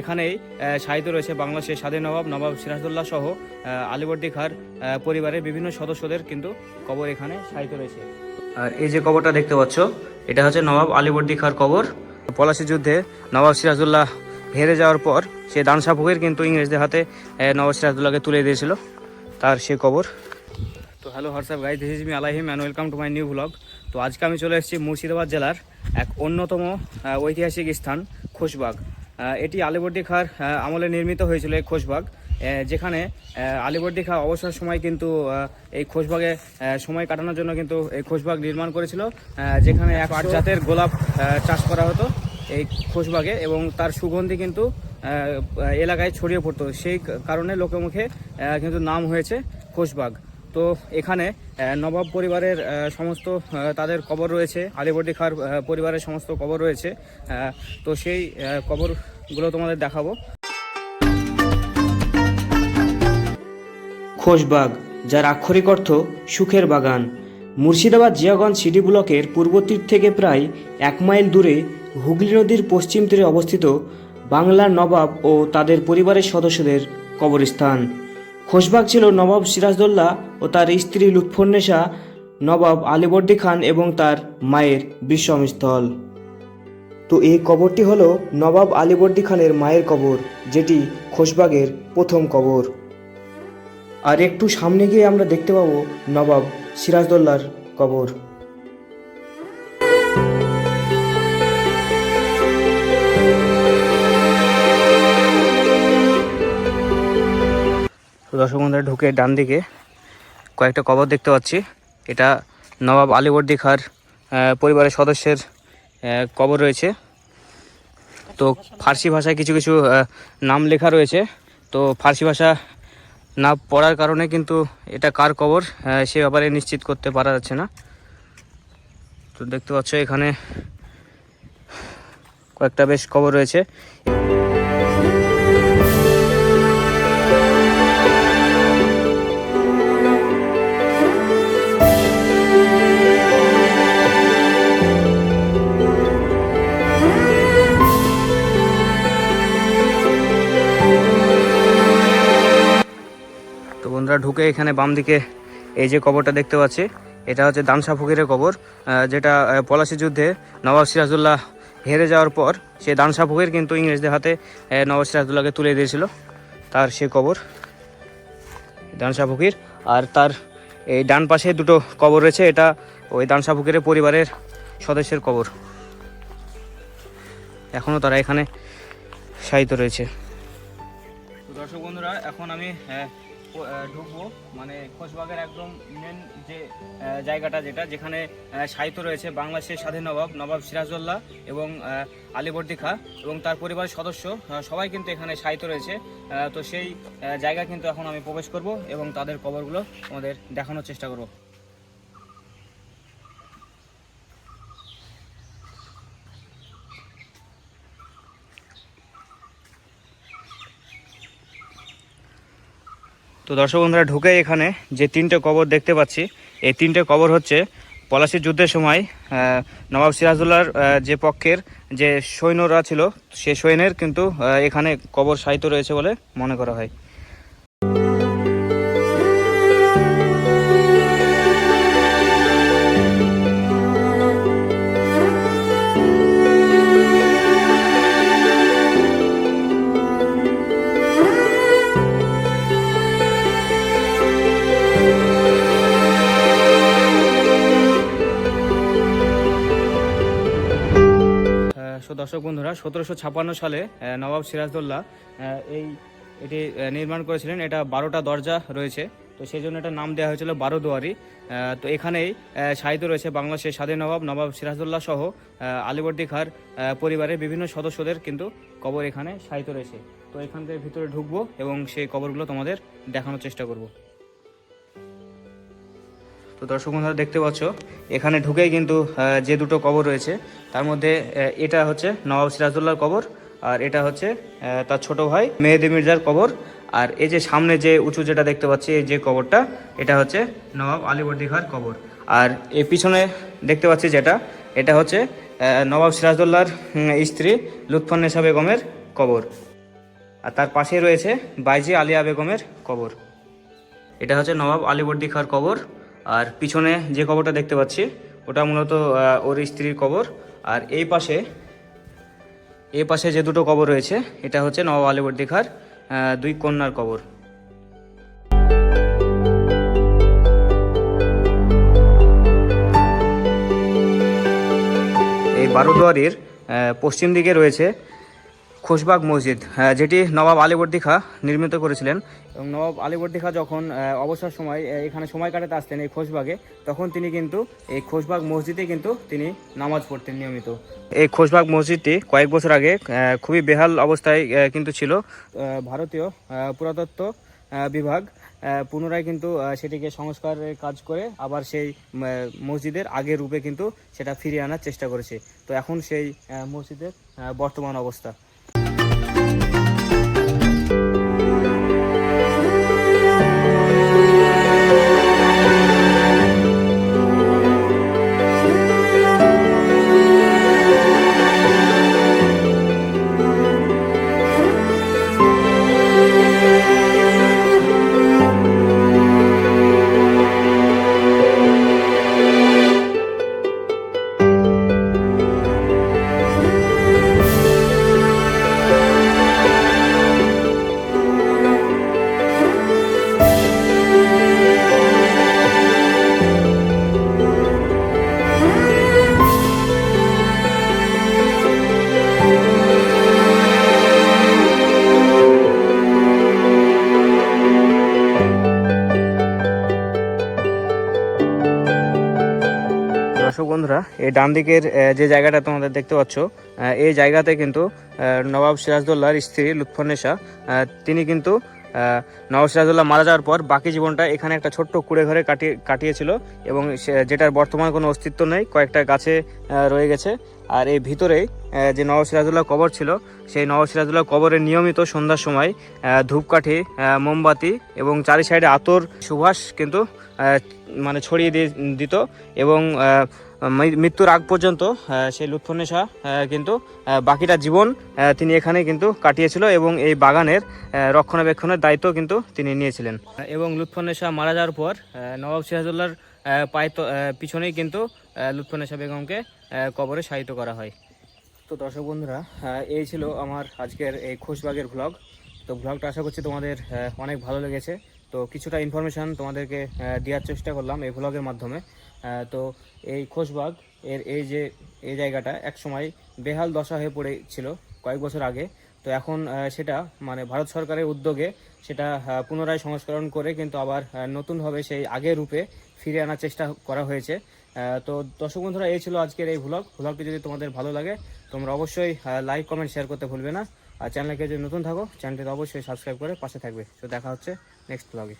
এখানেই সাহিত্য রয়েছে বাংলাদেশের স্বাধীন নবাব নবাব সিরাজদৌল্লাহ সহ আলিবর্দী খাঁর পরিবারের বিভিন্ন সদস্যদের কিন্তু কবর এখানে সাহিত্য রয়েছে। আর এই যে কবরটা দেখতে পাচ্ছ এটা হচ্ছে নবাব আলিবর্দী খাঁর কবর। পলাশি যুদ্ধে নবাব সিরাজউল্লাহ হেরে যাওয়ার পর সে দানসা ফকির কিন্তু ইংরেজদের হাতে নবাব সিরাজউল্লাহকে তুলে দিয়েছিল তার সে কবর। তো hello WhatsApp guys this is me Alahim and welcome to my new blog তো আজকে আমি চলে এসেছি মুর্শিদাবাদ জেলার এক অন্যতম ঐতিহাসিক স্থান খোশবাগ। এটি আলিবর্দী খাঁর আমলে নির্মিত হয়েছিল এই খোশবাগ। যেখানে আলিবর্দী খাঁ অবসর সময় কিন্তু এই খোশবাগে সময় কাটানোর জন্য কিন্তু এই খোশবাগ নির্মাণ করেছিল। যেখানে এক আট জাতের গোলাপ চাষ করা হতো এই খোশবাগে এবং তার সুগন্ধি কিন্তু এলাকায় ছড়িয়ে পড়তো। সেই কারণে লোকের মুখে কিন্তু নাম হয়েছে খোশবাগ। তো এখানে নবাব পরিবারের সমস্ত তাদের কবর রয়েছে। আলিবর্দী খাঁর পরিবারের সমস্ত কবর রয়েছে। তো সেই কবরগুলো তোমাদের দেখাবো। খোশবাগ যার আক্ষরিক অর্থ সুখের বাগান। মুর্শিদাবাদ জিয়াগঞ্জ সিটি ব্লকের পূর্ব তীর থেকে প্রায় এক মাইল দূরে হুগলি নদীর পশ্চিম তীরে অবস্থিত বাংলার নবাব ও তাদের পরিবারের সদস্যদের কবরস্থান। খোশবাগ ছিল নবাব সিরাজদৌল্লা ও তার স্ত্রী লুৎফন্নেসা নবাব আলীবর্দী খান এবং তার মায়ের বিশ্রামস্থল তো এই কবরটি হলো নবাব আলীবর্দী খানের মায়ের কবর, যেটি খোশবাগের প্রথম কবর। আর একটু সামনে গিয়ে আমরা দেখতে পাবো নবাব সিরাজদোল্লার কবর। তো দর্শক বন্ধুরা, ঢুকে ডান দিকে কয়েকটা কবর দেখতে পাচ্ছি। এটা নবাব আলিবর্দী খাঁর পরিবারের সদস্যের কবর রয়েছে। তো ফার্সি ভাষায় কিছু কিছু নাম লেখা রয়েছে। তো ফার্সি ভাষা না পড়ার কারণে কিন্তু এটা কার কবর সে ব্যাপারে নিশ্চিত করতে পারা যাচ্ছে না। তো দেখতে পাচ্ছ এখানে কয়েকটা বেশ কবর রয়েছে। তো বন্ধুরা ঢুকে এখানে বাম দিকে এই যে কবরটা দেখতে পাচ্ছি, এটা হচ্ছে দানসা ফকিরের কবর যেটা পলাশি যুদ্ধে নবাব সিরাজউল্লাহ হেরে যাওয়ার পর সে দানসা ফকির কিন্তু ইংরেজদের হাতে নবাব সিরাজউল্লাহকে তুলে দিয়েছিল, তার সে কবর দানসা ফকির। আর তার এই ডান পাশে দুটো কবর রয়েছে, এটা ওই দানসা ফকিরের পরিবারের সদস্যের কবর। এখনও তারা এখানে শায়িত রয়েছে। দর্শক বন্ধুরা, এখন আমি ঢুকবো। মানে খোশবাগের একদম মেন যে জায়গাটা যেটা, যেখানে সাহিত্য রয়েছে বাংলাদেশের স্বাধীন নবাব নবাব সিরাজউল্লাহ এবং আলিবর্দি খা এবং তার পরিবারের সদস্য সবাই কিন্তু এখানে সাহিত্য রয়েছে। তো সেই জায়গা কিন্তু এখন আমি প্রবেশ করব এবং তাদের কবরগুলো আমাদের দেখানোর চেষ্টা করব। তো দর্শক বন্ধুরা ঢুকে এখানে যে তিনটে কবর দেখতে পাচ্ছি, এই তিনটে কবর হচ্ছে পলাশির যুদ্ধের সময় নবাব সিরাজুল্লাহর যে পক্ষের যে সৈন্যরা ছিল, সে সৈন্যের কিন্তু এখানে কবর সাহিত্য রয়েছে বলে মনে করা হয়। সো দর্শক বন্ধুরা, সতেরোশো ছাপ্পান্ন সালে নবাব সিরাজদৌল্লা এই এটি নির্মাণ করেছিলেন। এটা বারোটা দরজা রয়েছে। তো সেই জন্য এটা নাম দেওয়া হয়েছিল বারো দুয়ারি তো এখানেই সাহিত্য রয়েছে বাংলাদেশের স্বাধীন নবাব নবাব সিরাজদৌল্লাহ সহ আলিবর্দী খাঁর পরিবারের বিভিন্ন সদস্যদের কিন্তু কবর এখানে সাহিত্য রয়েছে। তো এখান থেকে ভিতরে ঢুকবো এবং সেই কবরগুলো তোমাদের দেখানোর চেষ্টা করব। তো দর্শক বন্ধুরা দেখতে পাচ্ছ এখানে ঢুকেই কিন্তু যে দুটো কবর রয়েছে তার মধ্যে এটা হচ্ছে নবাব সিরাজউল্লাহর কবর আর এটা হচ্ছে তার ছোট ভাই মেহেদি মির্জার কবর আর এই যে সামনে যে উঁচু যেটা দেখতে পাচ্ছি এই যে কবরটা এটা হচ্ছে নবাব আলিবর্দী খাঁর কবর। আর এই পিছনে দেখতে পাচ্ছি যেটা এটা হচ্ছে নবাব সিরাজউল্লাহর উম, স্ত্রী লুৎফন্নেসা বেগমের কবর। আর তার পাশে রয়েছে বাইজি আলিয়া বেগমের কবর। এটা হচ্ছে নবাব আলীবর্দী খাঁর কবর। আর পিছনে যে কবরটা দেখতে পাচ্ছি, ওটা মূলত ওর স্ত্রীর কবর। আর এই পাশে এই পাশে যে দুটো কবর রয়েছে, এটা হচ্ছে নবাব আলীবর্দী খাঁর দুই কন্যার কবর। এই বারোদুয়ারির পশ্চিম দিকে রয়েছে খোশবাগ মসজিদ যেটি নবাব আলীবর্দী খা নির্মিত করেছিলেন। এবং নবাব আলীবর্দী খা যখন অবসর সময় এখানে সময় কাটাতে আসতেন এই খোশবাগে, তখন তিনি কিন্তু এই খোশবাগ মসজিদে কিন্তু তিনি নামাজ পড়তেন নিয়মিত। এই খোশবাগ মসজিদটি কয়েক বছর আগে খুবই বেহাল অবস্থায় কিন্তু ছিল ভারতীয় পুরাতত্ত্ব বিভাগ। পুনরায় কিন্তু সেটিকে সংস্কারের কাজ করে আবার সেই মসজিদের আগের রূপে কিন্তু সেটা ফিরিয়ে আনার চেষ্টা করেছে। তো এখন সেই মসজিদের বর্তমান অবস্থা। বন্ধুরা এই ডান দিকের যে জায়গাটা তোমাদের দেখতে পাচ্ছ এই জায়গাতে কিন্তু নবাব সিরাজদৌল্লার স্ত্রী লুৎফন্নেসা আহ, তিনি কিন্তু নবাব সিরাজদৌল্লাহ মারা যাওয়ার পর বাকি জীবনটা এখানে একটা ছোট্ট কুড়ে ঘরে কাটিয়ে কাটিয়েছিল এবং যেটার বর্তমান কোনো অস্তিত্ব নেই কয়েকটা গাছে রয়ে গেছে। আর এই ভিতরেই যে নবাব সিরাজুল্লাহ কবর ছিল সেই নবাব সিরাজুল্লাহ কবরে নিয়মিত সন্ধ্যার সময় ধূপকাঠি মোমবাতি এবং চারি সাইডে আতর সুভাষ কিন্তু মানে ছড়িয়ে দিয়ে দিত এবং মৃত্যুর আগ পর্যন্ত সেই লুৎফন্নেশা কিন্তু বাকিটা জীবন তিনি এখানে কিন্তু কাটিয়েছিল এবং এই বাগানের রক্ষণাবেক্ষণের দায়িত্ব কিন্তু তিনি নিয়েছিলেন। এবং লুৎফন্নেশা মারা যাওয়ার পর নবাব সিরাজুল্লাহর পায়ে পিছনেই কিন্তু লুৎফন্নেশা বেগমকে কবরে শায়িত করা হয়। তো দর্শক বন্ধুরা এই ছিল আমার আজকের এই খোশবাগের ভ্লগ তো ভ্লগটা আশা করছি তোমাদের অনেক ভালো লেগেছে। তো কিছুটা ইনফরমেশান তোমাদেরকে দেওয়ার চেষ্টা করলাম এই ভ্লগের মাধ্যমে। তো এই খোশবাগ, এর এই যে, এই জায়গাটা একসময় বেহাল দশা হয়ে পড়েছিল কয়েক বছর আগে। তো এখন সেটা মানে ভারত সরকারের উদ্যোগে সেটা পুনরায় সংস্করণ করে কিন্তু আবার নতুনভাবে সেই আগের রূপে ফিরে আনার চেষ্টা করা হয়েছে। তো দর্শক বন্ধুরা, এই ছিল আজকের এই ভ্লগ ভ্লগটি যদি তোমাদের ভালো লাগে, তোমরা অবশ্যই লাইক কমেন্ট শেয়ার করতে ভুলবে না। আর চ্যানেলকে যদি নতুন থাকো চ্যানেলটিতে অবশ্যই সাবস্ক্রাইব করে পাশে থাকবে। তো দেখা হচ্ছে নেক্সট ভ্লগে